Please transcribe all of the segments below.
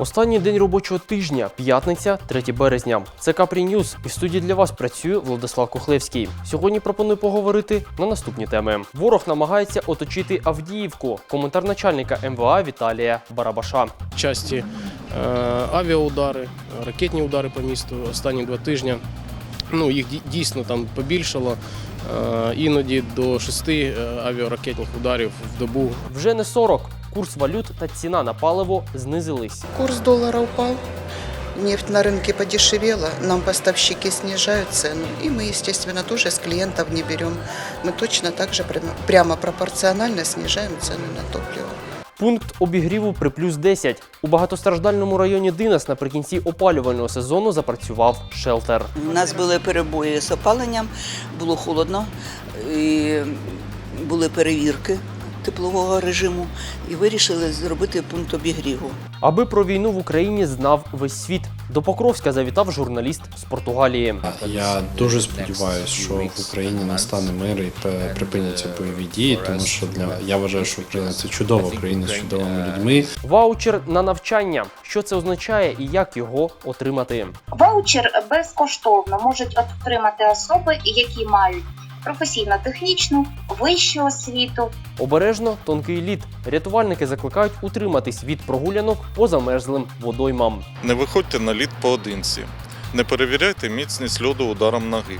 Останній день робочого тижня, п'ятниця, 3 березня. Це Капрі Ньюз. І в студії для вас працює Владислав Кохлевський. Сьогодні пропоную поговорити на наступні теми. Ворог намагається оточити Авдіївку. Коментар начальника МВА Віталія Барабаша. часті е, авіаудари, ракетні удари по місту останні два тижні. Ну, їх дій- дійсно там побільшало. Е, Іноді до шести е, авіаракетних ударів в добу. Вже не 40 Курс валют та ціна на паливо знизились. Курс доллара упал, нефть на рынке подешевела, нам поставщики снижают цену, и мы, естественно, тоже с клиентов не берем. Мы точно так же прямо- прямо пропорционально снижаем цены на топливо. Пункт обігріву при плюс 10. У багатостраждальному районі Динас наприкінці опалювального сезону запрацював шелтер. У нас були перебої з опаленням, було холодно, і були перевірки теплового режиму і вирішили зробити пункт обігріву. Аби про війну в Україні знав весь світ. До Покровська завітав журналіст з Португалії. Я дуже сподіваюся, що в Україні настане мир і припиняться бойові дії, тому що для я вважаю, що Україна це чудова країна з чудовими людьми. Ваучер на навчання. Що це означає і як його отримати? Ваучер безкоштовно можуть отримати особи, які мають професійно-технічну, вищу освіту, Обережно тонкий лід. Рятувальники закликають утриматись від прогулянок по замерзлим водоймам. Не виходьте на лід поодинці. Не перевіряйте міцність льоду ударом ноги.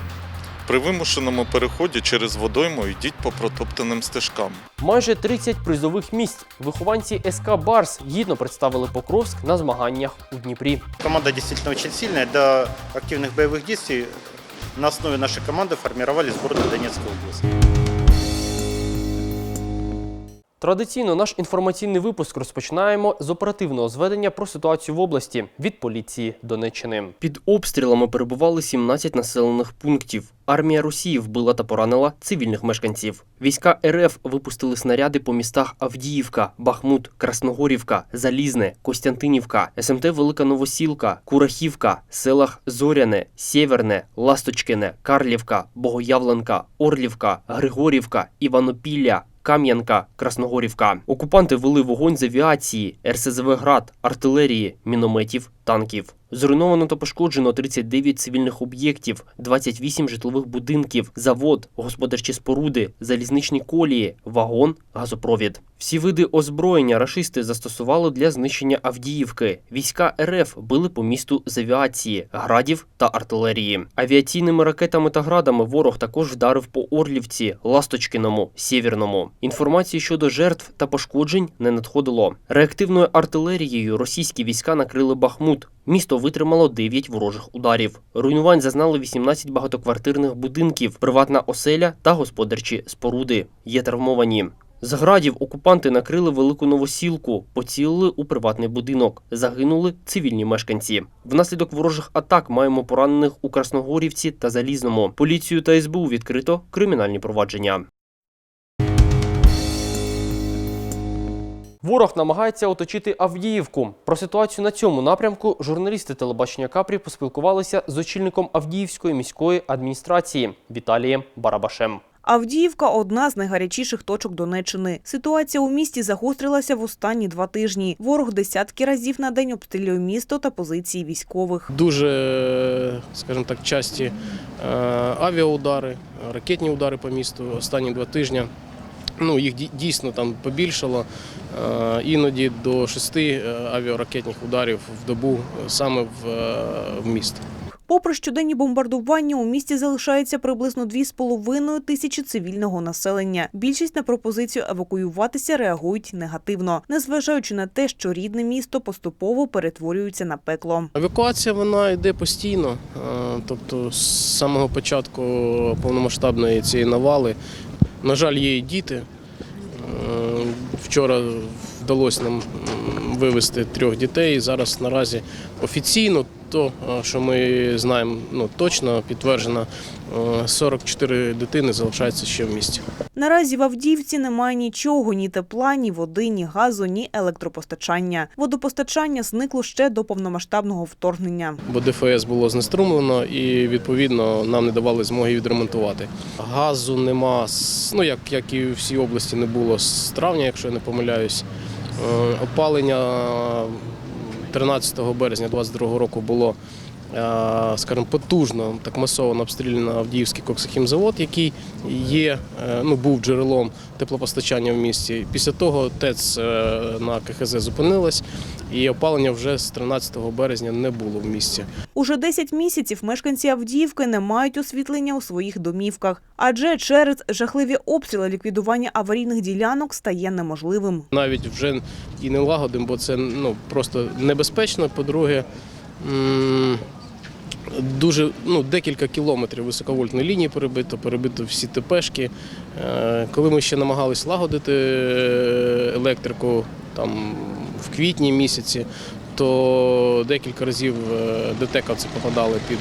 При вимушеному переході через водойму йдіть по протоптаним стежкам. Майже 30 призових місць. Вихованці СК Барс гідно представили Покровськ на змаганнях у Дніпрі. Команда действительно очень сильная. До активных боевых действий на основе нашей команды формировали сборную Донецкой области. Традиційно наш інформаційний випуск розпочинаємо з оперативного зведення про ситуацію в області від поліції Донеччини. Під обстрілами перебували 17 населених пунктів. Армія Росії вбила та поранила цивільних мешканців. Війська РФ випустили снаряди по містах Авдіївка, Бахмут, Красногорівка, Залізне, Костянтинівка, СМТ Велика Новосілка, Курахівка, селах Зоряне, Сєверне, Ласточкине, Карлівка, Богоявленка, Орлівка, Григорівка, Іванопілля. Кам'янка, Красногорівка. Окупанти вели вогонь з авіації, РСЗВ град, артилерії, мінометів, танків. Зруйновано та пошкоджено 39 цивільних об'єктів, 28 житлових будинків, завод, господарчі споруди, залізничні колії, вагон, газопровід. Всі види озброєння рашисти застосували для знищення Авдіївки. Війська РФ били по місту з авіації, градів та артилерії. Авіаційними ракетами та градами ворог також вдарив по Орлівці, Ласточкиному, Сєвєрному. Інформації щодо жертв та пошкоджень не надходило. Реактивною артилерією російські війська накрили Бахмут. Місто витримало 9 ворожих ударів. Руйнувань зазнали 18 багатоквартирних будинків, приватна оселя та господарчі споруди. Є травмовані. З градів окупанти накрили велику новосілку, поцілили у приватний будинок. Загинули цивільні мешканці. Внаслідок ворожих атак маємо поранених у Красногорівці та Залізному. Поліцію та СБУ відкрито кримінальні провадження. Ворог намагається оточити Авдіївку. Про ситуацію на цьому напрямку журналісти телебачення Капрі поспілкувалися з очільником Авдіївської міської адміністрації Віталієм Барабашем. Авдіївка одна з найгарячіших точок Донеччини. Ситуація у місті загострилася в останні два тижні. Ворог десятки разів на день обстрілює місто та позиції військових. Дуже, скажімо так, часті е, авіаудари, ракетні удари по місту останні два тижні. Ну, їх дій- дійсно там побільшало. Е, Іноді до шести е, авіаракетних ударів в добу е, саме в, в місто. Попри щоденні бомбардування, у місті залишається приблизно 2,5 тисячі цивільного населення. Більшість на пропозицію евакуюватися реагують негативно, незважаючи на те, що рідне місто поступово перетворюється на пекло. Евакуація вона йде постійно, тобто з самого початку повномасштабної цієї навали. На жаль, є і діти. Е, Вчора вдалося нам вивезти трьох дітей. Зараз наразі офіційно то, е, що ми знаємо ну, точно підтверджено, е, 44 дитини залишаються ще в місті. Наразі в Авдіївці немає нічого: ні тепла, ні води, ні газу, ні електропостачання. Водопостачання зникло ще до повномасштабного вторгнення. бо ДФС було знеструмлено і відповідно нам не давали змоги відремонтувати. Газу нема, ну як, як і в всій області не було з травня, якщо я не помиляюсь. Е, Опалення 13 березня 2022 року було скажімо, потужно так масово обстріляно Авдіївський коксохімзавод, який є, е, ну, був джерелом теплопостачання в місті. Після того ТЕЦ е, на КХЗ зупинилась, і опалення вже з 13 березня не було в місті. Уже 10 місяців мешканці Авдіївки не мають освітлення у своїх домівках, адже через жахливі обстріли ліквідування аварійних ділянок стає неможливим. навіть вже і не лагодимо, бо це ну, просто небезпечно. По-друге, дуже ну, декілька кілометрів високовольтної лінії перебито, перебито всі ТПшки. Е, Коли ми ще намагались лагодити е, електрику там, в квітні місяці, то декілька разів е, попадали під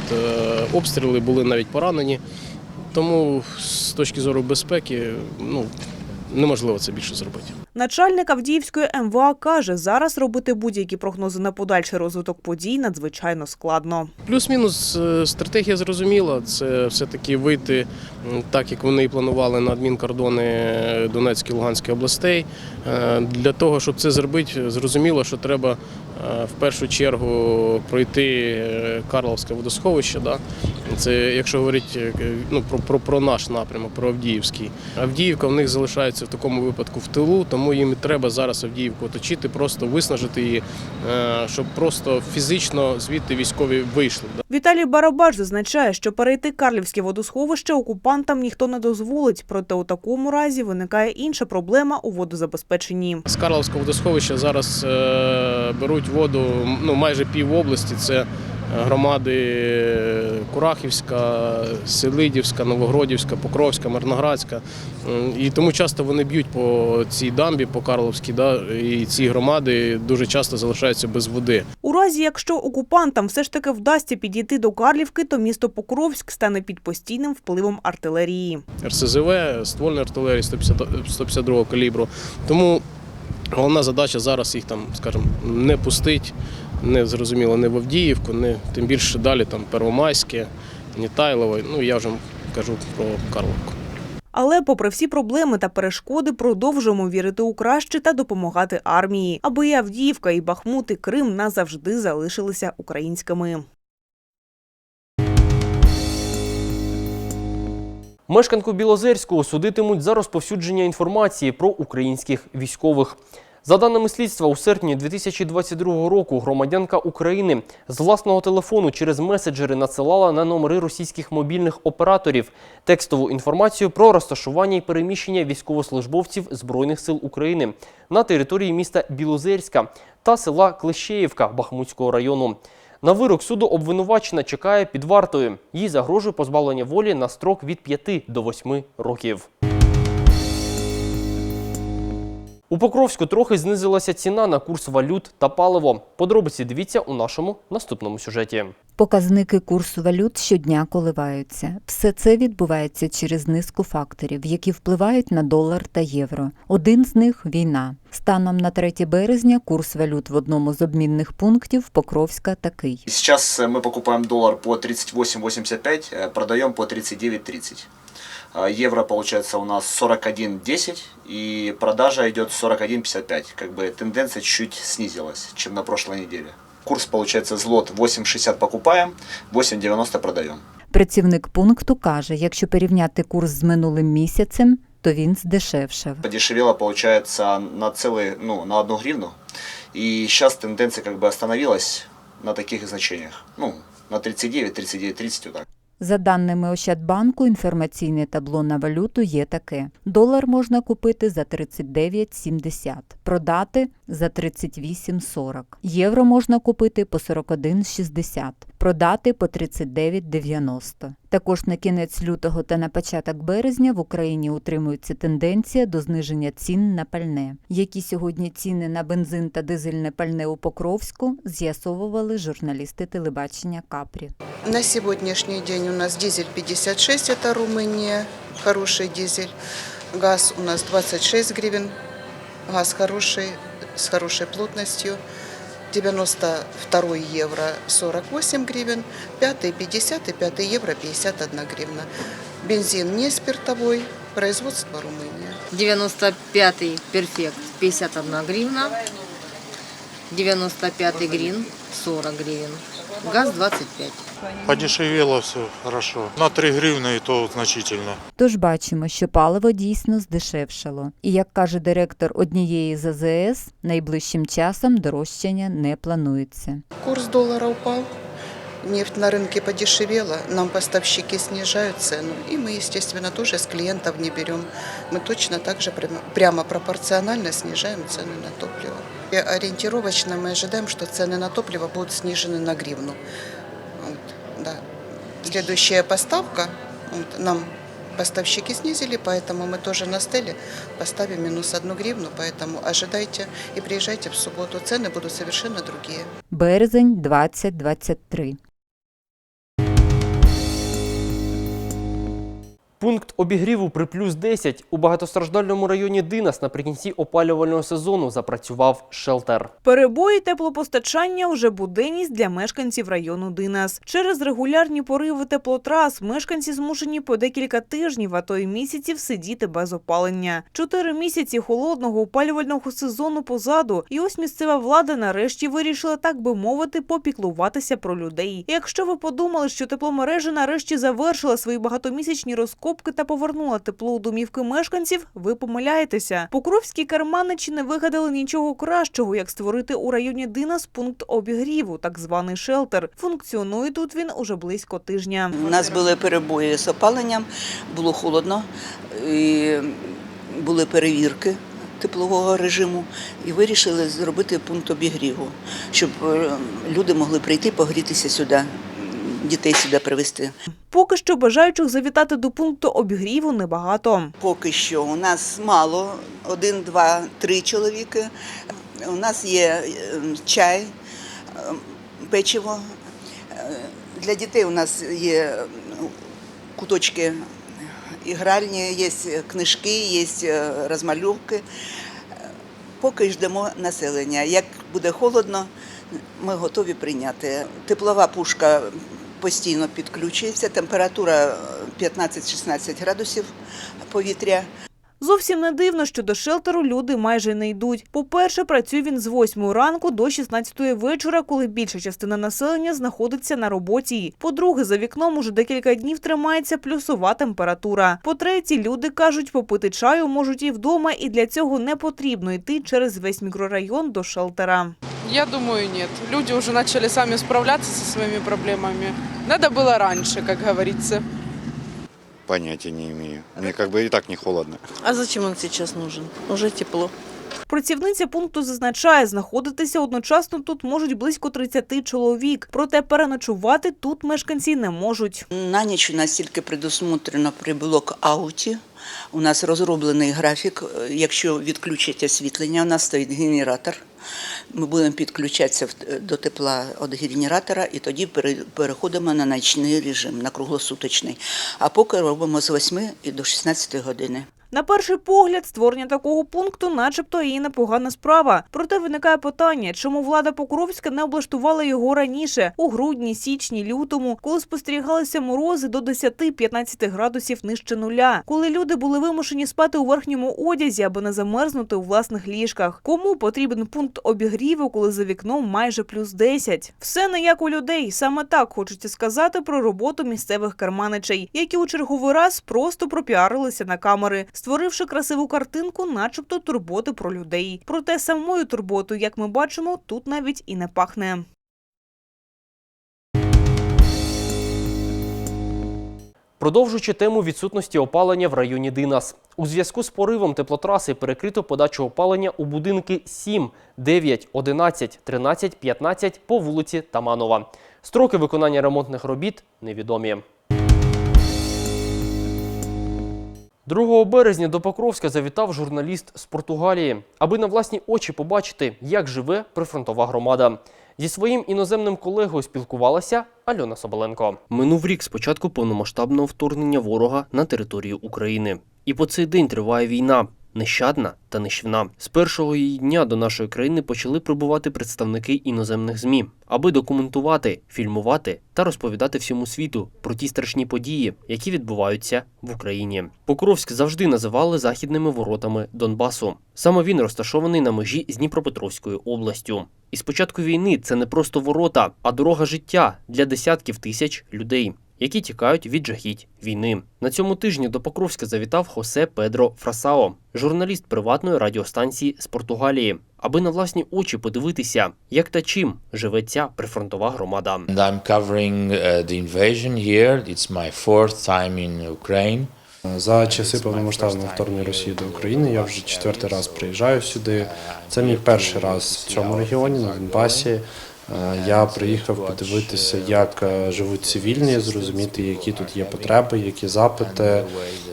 обстріли, були навіть поранені. Тому з точки зору безпеки ну, неможливо це більше зробити. Начальник Авдіївської МВА каже, зараз робити будь-які прогнози на подальший розвиток подій надзвичайно складно. Плюс-мінус е, стратегія зрозуміла. Це все-таки вийти так, як вони і планували на адмінкордони Донецької і Луганської областей. Е, Для того, щоб це зробити, зрозуміло, що треба е, в першу чергу пройти е, Карловське водосховище. Це якщо говорити е, ну, про, про, про наш напрямок, про Авдіївський. Авдіївка в них залишається в такому випадку в тилу, тому їм треба зараз Авдіївку оточити, просто виснажити її, е, щоб просто фізично звідти військові вийшли. Віталій Барабаш зазначає, що перейти Карлівське водосховище окупантам ніхто не дозволить, проте у такому разі виникає інша проблема у водозабезпеченні. З Карловського водосховища зараз е, беруть воду ну, майже пів області. Це громади Курахівська, Селидівська, Новогродівська, Покровська, Мирноградська. М, І тому часто вони б'ють по цій дамбі, по Карловській, да, і ці громади дуже часто залишаються без води. У разі, якщо окупантам все ж таки вдасться підійти до Карлівки, то місто Покровськ стане під постійним впливом артилерії. РСЗВ, ствольної артилерії 150, 152 калібру. Тому головна задача зараз їх там, скажімо, не пустить, не зрозуміло, не в Авдіївку, не тим більше далі там Первомайське, Нітайлове. Ну я вже кажу про Карловку. Але, попри всі проблеми та перешкоди, продовжуємо вірити у краще та допомагати армії, аби і Авдіївка, і Бахмут, і Крим назавжди залишилися українськими. Мешканку Білозерського судитимуть за розповсюдження інформації про українських військових. За даними слідства, у серпні 2022 року громадянка України з власного телефону через меседжери надсилала на номери російських мобільних операторів текстову інформацію про розташування і переміщення військовослужбовців Збройних сил України на території міста Білозерська та села Клещеївка Бахмутського району. На вирок суду обвинувачена чекає під вартою. Їй загрожує позбавлення волі на строк від 5 до 8 років. У Покровську трохи знизилася ціна на курс валют та паливо. Подробиці дивіться у нашому наступному сюжеті. Показники курсу валют щодня коливаються. Все це відбувається через низку факторів, які впливають на долар та євро. Один з них війна. Станом на 3 березня курс валют в одному з обмінних пунктів Покровська такий. Сейчас э, мы покупаем доллар по 38.85, э, продаем по 39.30. А Евро получается у нас 41.10 и продажа идет 41.55. Как бы тенденция чуть снизилась, чем на прошлой неделе. Курс получается злот 8.60 покупаем, 8.90 продаем. Працівник пункту каже, якщо порівняти курс з минулим місяцем, то він здешевшав. Подешевело получается на целый, ну, на одну гривну. И сейчас тенденция как бы остановилась на таких значениях. Ну, на 39, 39, 30 вот так. За даними Ощадбанку, інформаційне табло на валюту є таке: долар можна купити за 39,70, продати за 38,40. Євро можна купити по 41,60, продати по 39,90. Також на кінець лютого та на початок березня в Україні утримується тенденція до зниження цін на пальне. Які сьогодні ціни на бензин та дизельне пальне у Покровську з'ясовували журналісти телебачення Капрі. На сегодняшний день у нас дизель 56, это Румыния, хороший дизель. Газ у нас 26 гривен, газ хороший, с хорошей плотностью. 92 евро 48 гривен, 5 50 и 5 евро 51 гривна. Бензин не спиртовой, производство Румыния. 95-й перфект 51 гривна. 95 грин 40 гривен. Газ 25. Подешевело все хорошо. На 3 гривны и то значительно. Тож бачимо, що паливо дійсно здешевшало. І як каже директор однієї з АЗС, найближчим часом дорожчання не планується. Курс доллара упал, нефть на рынке подешевела, нам поставщики снижают цену, и мы, естественно, тоже с клиентов не берем. Мы точно так же прямо- прямо пропорционально снижаем цены на топливо. И ориентировочно мы ожидаем, что цены на топливо будут снижены на гривну. Вот, да. Следующая поставка, вот, нам поставщики снизили, поэтому мы тоже на стеле поставим минус одну гривну, поэтому ожидайте и приезжайте в субботу. Цены будут совершенно другие. Березень 2023. Пункт обігріву при плюс 10 у багатостраждальному районі Динас наприкінці опалювального сезону запрацював шелтер. Перебої теплопостачання вже буденність для мешканців району Динас. Через регулярні пориви теплотрас мешканці змушені по декілька тижнів, а то й місяців сидіти без опалення. Чотири місяці холодного опалювального сезону позаду, і ось місцева влада нарешті вирішила, так би мовити, попіклуватися про людей. Якщо ви подумали, що тепломережа нарешті завершила свої багатомісячні розкопки та повернула тепло у домівки мешканців, ви помиляєтеся. Покровські керманичі не вигадали нічого кращого, як створити у районі Динас пункт обігріву, так званий шелтер. Функціонує тут він уже близько тижня. У нас були перебої з опаленням, було холодно, і були перевірки теплового режиму і вирішили зробити пункт обігріву, щоб е, люди могли прийти погрітися сюди, дітей сюди привезти. Поки що бажаючих завітати до пункту обігріву небагато. Поки що у нас мало, один, два, три чоловіки. У нас є е, чай, е, печиво. Е, Для дітей у нас є е, куточки ігральні, є книжки, є е, розмальовки. Е, Поки ждемо населення. Як буде холодно, ми готові прийняти. Теплова пушка постійно підключується, температура 15-16 градусів повітря. Зовсім не дивно, що до шелтеру люди майже не йдуть. По-перше, працює він з 8 ранку до 16 вечора, коли більша частина населення знаходиться на роботі. По-друге, за вікном уже декілька днів тримається плюсова температура. По-третє, люди кажуть, попити чаю можуть і вдома, і для цього не потрібно йти через весь мікрорайон до шелтера. Я думаю, нет. Люди уже начали сами справляться со своими проблемами. Надо было раньше, как говорится. Понятия не имею. Мне как бы и так не холодно. А зачем он сейчас нужен? Уже тепло. Працівниця пункту зазначає, знаходитися одночасно тут можуть близько 30 чоловік. Проте переночувати тут мешканці не можуть. На ніч у нас тільки предусмотрено при блок-ауті. У нас розроблений графік. Е, Якщо відключать освітлення, у нас стоїть генератор. Ми будемо підключатися до тепла від генератора і тоді переходимо на ночний режим, на круглосуточний. А поки робимо з 8 і до 16 години. На перший погляд, створення такого пункту, начебто, і непогана справа. Проте виникає питання, чому влада Покровська не облаштувала його раніше, у грудні, січні, лютому, коли спостерігалися морози до 10-15 градусів нижче нуля, коли люди були вимушені спати у верхньому одязі, аби не замерзнути у власних ліжках. Кому потрібен пункт обігріву, коли за вікном майже плюс 10? Все не як у людей. Саме так хочеться сказати про роботу місцевих керманичей, які у черговий раз просто пропіарилися на камери, створивши красиву картинку, начебто турботи про людей. Проте самою турботою, як ми бачимо, тут навіть і не пахне. Продовжуючи тему відсутності опалення в районі Динас. У зв'язку з поривом теплотраси перекрито подачу опалення у будинки 7, 9, 11, 13, 15 по вулиці Таманова. Строки виконання ремонтних робіт невідомі. 2 березня до Покровська завітав журналіст з Португалії, аби на власні очі побачити, як живе прифронтова громада. Зі своїм іноземним колегою спілкувалася Альона Соболенко. Минув рік з початку повномасштабного вторгнення ворога на територію України. І по цей день триває війна. Нещадна та нищівна. З першого її дня до нашої країни почали прибувати представники іноземних ЗМІ, аби документувати, фільмувати та розповідати всьому світу про ті страшні події, які відбуваються в Україні. Покровськ завжди називали західними воротами Донбасу. Саме він розташований на межі з Дніпропетровською областю. І з початку війни це не просто ворота, а дорога життя для десятків тисяч людей, які тікають від жахіть війни. На цьому тижні до Покровська завітав Хосе Педро Фрасао, журналіст приватної радіостанції з Португалії, аби на власні очі подивитися, як та чим живе ця прифронтова громада. And I'm covering the invasion here. It's my fourth time in Ukraine. За часи повномасштабного вторгнення Росії до України я вже четвертий раз приїжджаю сюди. Це мій перший раз в цьому регіоні на Донбасі. Е, Я приїхав подивитися, як е, живуть цивільні, зрозуміти, які тут є потреби, які запити.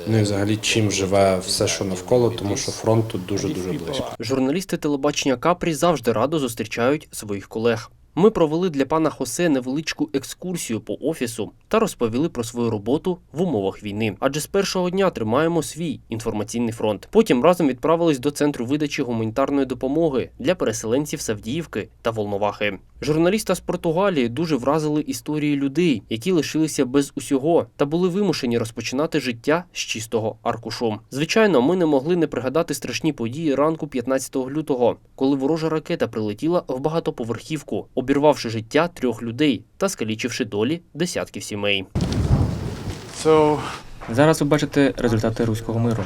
Ну і взагалі чим живе все, що навколо, тому що фронт тут дуже дуже близько. Журналісти телебачення Капрі завжди радо зустрічають своїх колег. Ми провели для пана Хосе невеличку екскурсію по офісу та розповіли про свою роботу в умовах війни. Адже з першого дня тримаємо свій інформаційний фронт. Потім разом відправились до центру видачі гуманітарної допомоги для переселенців Савдіївки та Волновахи. Журналіста з Португалії дуже вразили історії людей, які лишилися без усього та були вимушені розпочинати життя з чистого аркушу. Звичайно, ми не могли не пригадати страшні події ранку 15 лютого, коли ворожа ракета прилетіла в багатоповерхівку, обірвавши життя трьох людей та скалічивши долі десятків сімей. Зараз ви бачите результати руського миру.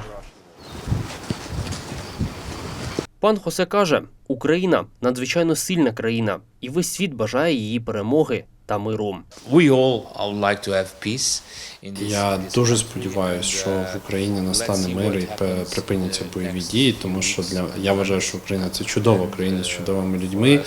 Пан Хосе каже: Україна надзвичайно сильна країна, і весь світ бажає її перемоги та миру. We all would like to have peace in this, Я дуже сподіваюся, що в uh, Україні настане мир і припиняться бойові дії, тому що для я вважаю, що Україна це чудова країна з чудовими людьми.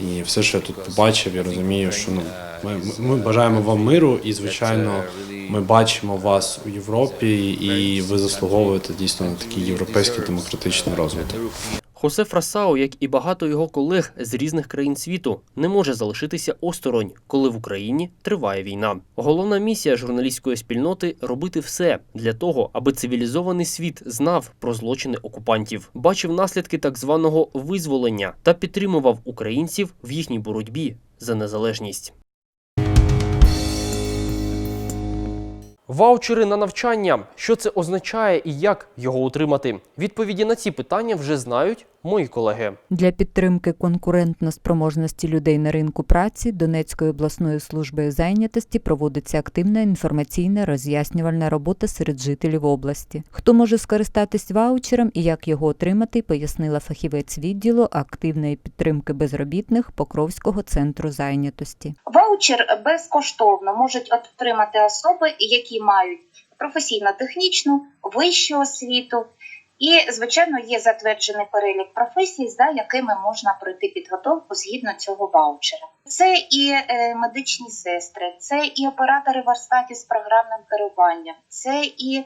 І все, що я тут побачив, я розумію, що ну ми, ми- ми бажаємо вам миру, і звичайно, ми бачимо вас у Європі, і ви заслуговуєте дійсно на такий європейський демократичний розвиток. Хосе Фрасао, як і багато його колег з різних країн світу, не може залишитися осторонь, коли в Україні триває війна. Головна місія журналістської спільноти робити все для того, аби цивілізований світ знав про злочини окупантів, бачив наслідки так званого визволення та підтримував українців в їхній боротьбі за незалежність. Ваучери на навчання. Що це означає і як його отримати? Відповіді на ці питання вже знають мої колеги. Для підтримки конкурентно-спроможності людей на ринку праці Донецькою обласною службою зайнятості проводиться активна інформаційна роз'яснювальна робота серед жителів області. Хто може скористатись ваучером і як його отримати, пояснила фахівець відділу активної підтримки безробітних Покровського центру зайнятості. Ваучер безкоштовно можуть отримати особи, які мають професійно-технічну, вищу освіту. І, звичайно, є затверджений перелік професій, за якими можна пройти підготовку згідно цього ваучера. Це і е, медичні сестри, це і оператори Варстаті з програмним керуванням, це і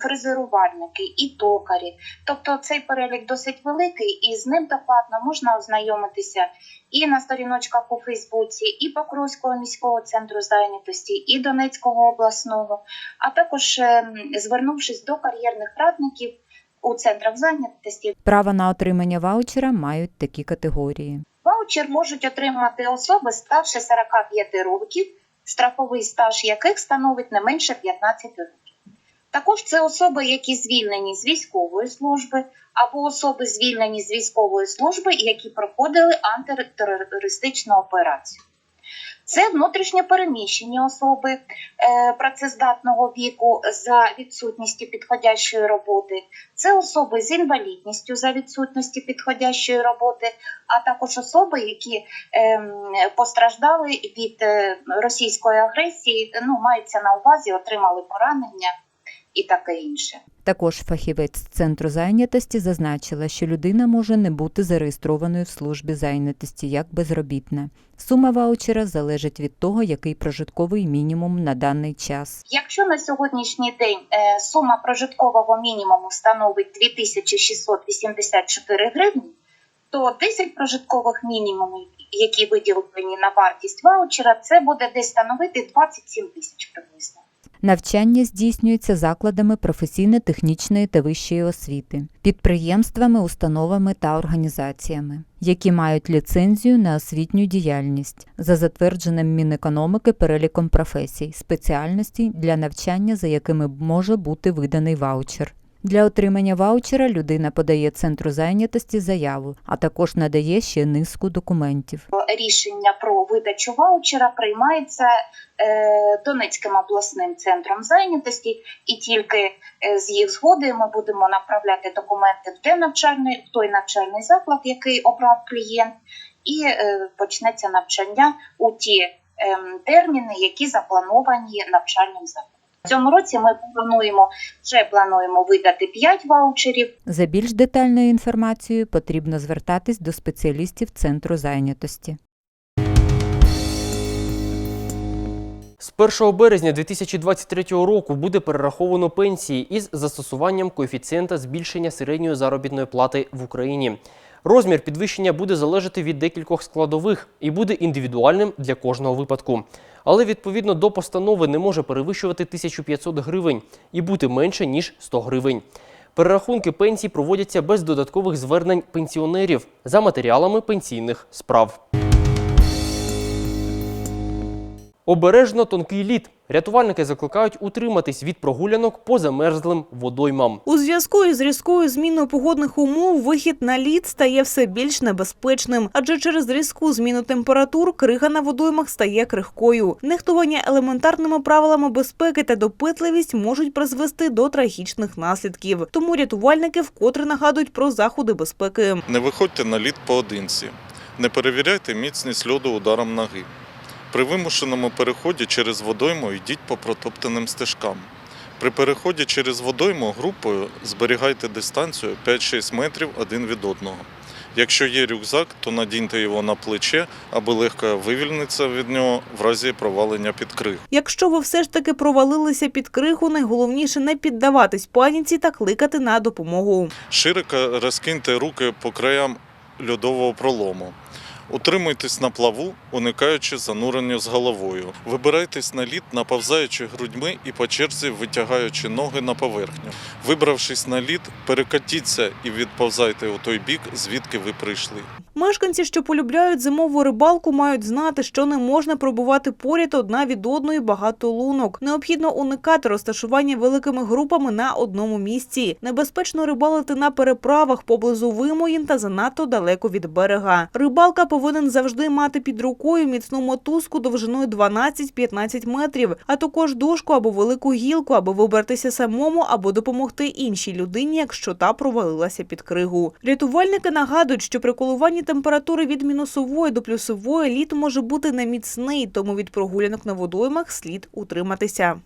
фрезерувальники, і токарі. Тобто цей перелік досить великий, і з ним докладно можна ознайомитися і на сторіночках у Фейсбуці, і Покровського міського центру зайнятості, і Донецького обласного, а також е, звернувшись до кар'єрних радників у центрах зайнятості. Право на отримання ваучера мають такі категорії. Ваучер можуть отримати особи старше 45 років, страховий стаж яких становить не менше 15 років. Також це особи, які звільнені з військової служби, або особи звільнені з військової служби, які проходили антитерористичну операцію. Це внутрішньо переміщені особи е, працездатного віку за відсутністю підходящої роботи. Це особи з інвалідністю за відсутності підходящої роботи, а також особи, які ем, постраждали від е, російської агресії, ну мається на увазі, отримали поранення і таке інше. Також фахівець центру зайнятості зазначила, що людина може не бути зареєстрованою в службі зайнятості як безробітна. Сума ваучера залежить від того, який прожитковий мінімум на даний час. Якщо на сьогоднішній день е, сума прожиткового мінімуму становить 2684 гривні, то 10 прожиткових мінімумів, які виділені на вартість ваучера, це буде десь становити 27 тисяч приблизно. Навчання здійснюється закладами професійно-технічної та вищої освіти, підприємствами, установами та організаціями, які мають ліцензію на освітню діяльність за затвердженим Мінекономіки переліком професій, спеціальностей для навчання, за якими може бути виданий ваучер. Для отримання ваучера людина подає центру зайнятості заяву, а також надає ще низку документів. Рішення про видачу ваучера приймається е, Донецьким обласним центром зайнятості, і тільки е, з їх згоди ми будемо направляти документи в, те навчальний, в той навчальний заклад, який обрав клієнт, і е, почнеться навчання у ті ем, терміни, які заплановані навчальним закладом. В цьому році ми плануємо вже плануємо видати 5 ваучерів. За більш детальною інформацією потрібно звертатись до спеціалістів центру зайнятості. З 1 березня 2023 року буде перераховано пенсії із застосуванням коефіцієнта збільшення середньої заробітної плати в Україні. Розмір підвищення буде залежати від декількох складових і буде індивідуальним для кожного випадку. Але відповідно до постанови не може перевищувати 1500 гривень і бути менше ніж 100 гривень. Перерахунки пенсій проводяться без додаткових звернень пенсіонерів за матеріалами пенсійних справ. Обережно тонкий лід. Рятувальники закликають утриматись від прогулянок по замерзлим водоймам. У зв'язку із різкою зміною погодних умов вихід на лід стає все більш небезпечним, адже через різку зміну температур крига на водоймах стає крихкою. Нехтування елементарними правилами безпеки та допитливість можуть призвести до трагічних наслідків. Тому рятувальники вкотре нагадують про заходи безпеки. Не виходьте на лід поодинці. Не перевіряйте міцність льоду ударом ноги. При вимушеному переході через водойму йдіть по протоптаним стежкам. При переході через водойму групою зберігайте дистанцію 5-6 метрів один від одного. Якщо є рюкзак, то надіньте його на плече, аби легко вивільнитися від нього в разі провалення під криг. Якщо ви все ж таки провалилися під кригу, найголовніше не піддаватись паніці та кликати на допомогу. Широко розкиньте руки по краям льодового пролому. Утримуйтесь на плаву, уникаючи занурення з головою. Вибирайтесь на лід, наповзаючи грудьми і по черзі витягаючи ноги на поверхню. Вибравшись на лід, перекатіться і відповзайте у той бік, звідки ви прийшли. Мешканці, що полюбляють зимову рибалку, мають знати, що не можна пробувати поряд одна від одної багато лунок. Необхідно уникати розташування великими групами на одному місці. Небезпечно рибалити на переправах поблизу вимоїн та занадто далеко від берега. Рибалка повинен завжди мати під рукою міцну мотузку довжиною 12-15 метрів, а також дошку або велику гілку, аби вибратися самому або допомогти іншій людині, якщо та провалилася під кригу. Рятувальники нагадують, що при коливанні температури від мінусової до плюсової лід може бути неміцний, тому від прогулянок на водоймах слід утриматися.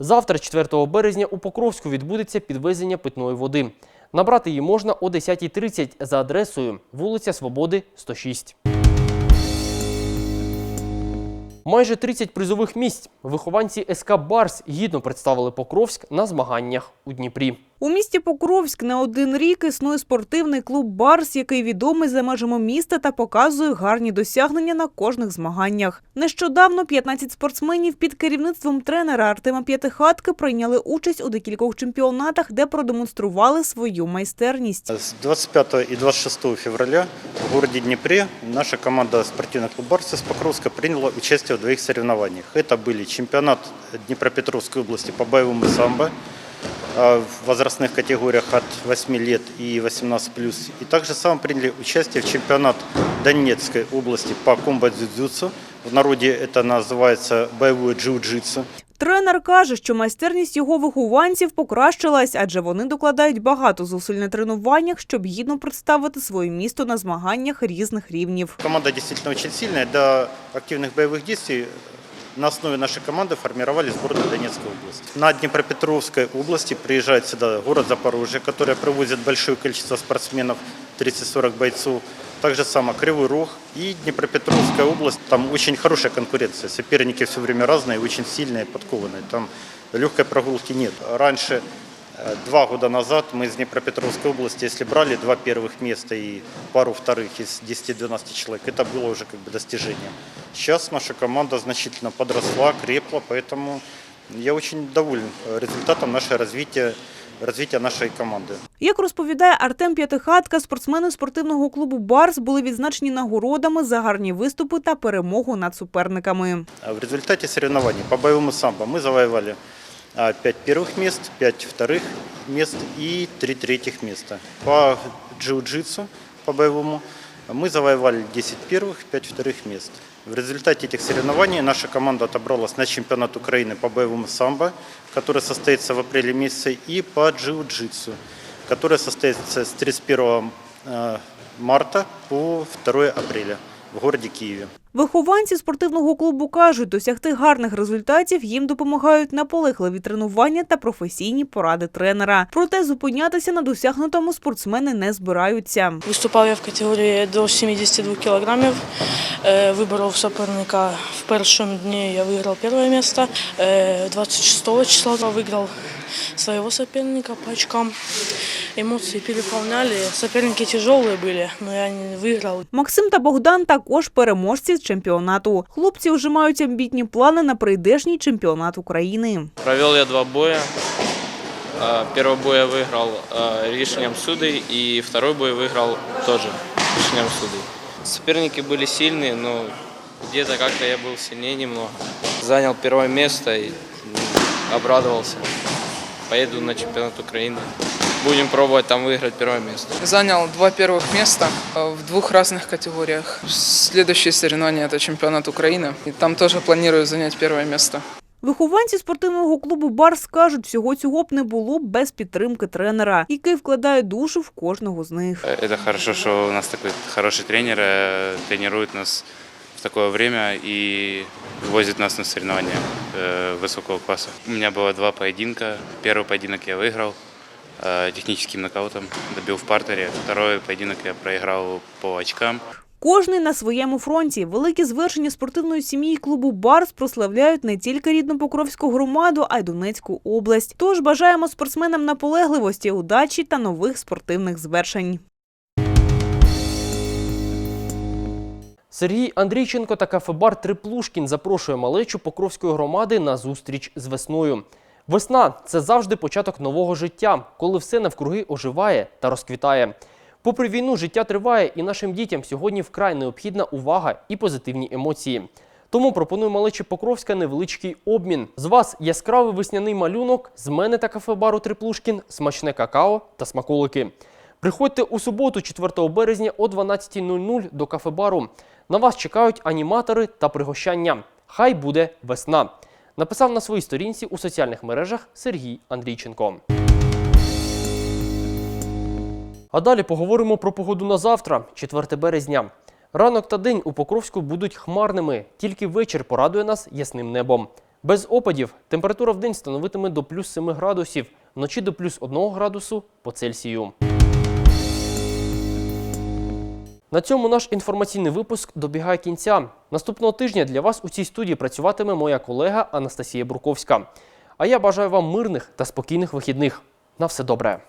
Завтра, 4 березня, у Покровську відбудеться підвезення питної води. Набрати її можна о 10.30 за адресою вулиця Свободи, 106. Майже 30 призових місць вихованці СК Барс гідно представили Покровськ на змаганнях у Дніпрі. У місті Покровськ не один рік існує спортивний клуб Барс, який відомий за межами міста та показує гарні досягнення на кожних змаганнях. Нещодавно 15 спортсменів під керівництвом тренера Артема П'ятихатки прийняли участь у декількох чемпіонатах, де продемонстрували свою майстерність. С 25 и 26 февраля в городе Днепре наша команда спортивных клуб «Барс» из Покровска приняла участие в двоих соревнованиях. Это были чемпионат Днепропетровской области по боевому самбо а, в возрастных категориях от 8 лет и 18+. И также сам приняли участие в чемпионат Донецкой области по комбо-дзюдзюцу. В народе это называется боевое джиу-джитсу. Тренер каже, що майстерність його вихованців покращилась, адже вони докладають багато зусиль на тренуваннях, щоб гідно представити своє місто на змаганнях різних рівнів. Команда действительно очень сильная. До активных боевых действий на основе нашей команды формировали сборную Донецкой области. На Днепропетровской области приезжает сюда город Запорожье, который привозит большое количество спортсменов, 30-40 бойцов. Также само Кривой Рог и Днепропетровская область. Там очень хорошая конкуренция. Соперники все время разные, очень сильные, подкованные. Там легкой прогулки нет. Раньше Э, Два года назад мы из Днепропетровской области, если брали два первых места и пару вторых из 10-12 человек, это было уже как бы достижение. Сейчас наша команда значительно подросла, крепла, поэтому я очень доволен результатом нашего развития развития нашей команды. Як розповідає Артем П'ятихатка, спортсмени спортивного клубу Барс були відзначені нагородами за гарні виступи та перемогу над суперниками. А В результате соревнований по боевому самбо мы завоевали 5 первых мест, 5 вторых мест и 3 третьих места. По джиу-джитсу, по боевому, мы завоевали 10 первых, 5 вторых мест. В результате этих соревнований наша команда отобралась на чемпионат Украины по боевому самбо, который состоится в апреле месяце, и по джиу-джитсу, который состоится с 31 э, марта по 2 апреля в городе Киеве. Вихованці спортивного клубу кажуть, досягти гарних результатів їм допомагають наполегливі тренування та професійні поради тренера. Проте зупинятися на досягнутому спортсмени не збираються. Виступав я в категорії до 72 кілограмів. Е, Виборов суперника в першому дні я виграв перше місце. Е, 26 числа виграв своего соперника по очкам. Эмоции переполняли. Соперники тяжелые были, но я не выиграл. Максим та Богдан також переможці з чемпіонату. Хлопці вже мають амбітні плани на прийдешній чемпіонат України. Провел я два боя. А, Первый бой я выиграл а, решением суды, и второй бой выиграл тоже решением суды. Соперники были сильные, но где-то как-то я был сильнее немного. Занял первое место и м, обрадовался. Поеду на чемпионат Украины. Будем пробовать там выиграть первое место. Занял два первых места э, в двух разных категориях. Следующее соревнование это чемпионат Украины. И там тоже планирую занять первое место. Вихованці спортивного клубу Барс кажуть, всього цього б не було б без підтримки тренера, який вкладає душу в кожного з них. Это хорошо, что у нас такой хороший тренер, э, тренирует нас в такое время и возит нас на соревнования э, высокого класса. У меня было два поединка. Первый поединок я выиграл э, техническим нокаутом, добил в партере. Второй поединок я проиграл по очкам. Кожний на своєму фронті. Великі звершення спортивної сім'ї клубу Барс прославляють не тільки рідну Покровську громаду, а й Донецьку область. Тож бажаємо спортсменам наполегливості, удачі та нових спортивних звершень. Сергій Андрійченко та кафе-бар Триплушкін запрошує малечу Покровської громади на зустріч з весною. Весна це завжди початок нового життя, коли все навкруги оживає та розквітає. Попри війну, життя триває, і нашим дітям сьогодні вкрай необхідна увага і позитивні емоції. Тому пропоную малечі Покровська невеличкий обмін. З вас яскравий весняний малюнок, з мене та кафе-бару Триплушкін, смачне какао та смаколики. Приходьте у суботу, 4 березня о 12.00 до кафе-бару. На вас чекають аніматори та пригощання. Хай буде весна. Написав на своїй сторінці у соціальних мережах Сергій Андрійченко. А далі поговоримо про погоду на завтра, 4 березня. Ранок та день у Покровську будуть хмарними, тільки вечір порадує нас ясним небом. Без опадів температура в день становитиме до плюс 7 градусів, вночі до плюс 1 градусу по Цельсію. На цьому наш інформаційний випуск добігає кінця. Наступного тижня для вас у цій студії працюватиме моя колега Анастасія Бруковська. А я бажаю вам мирних та спокійних вихідних. На все добре.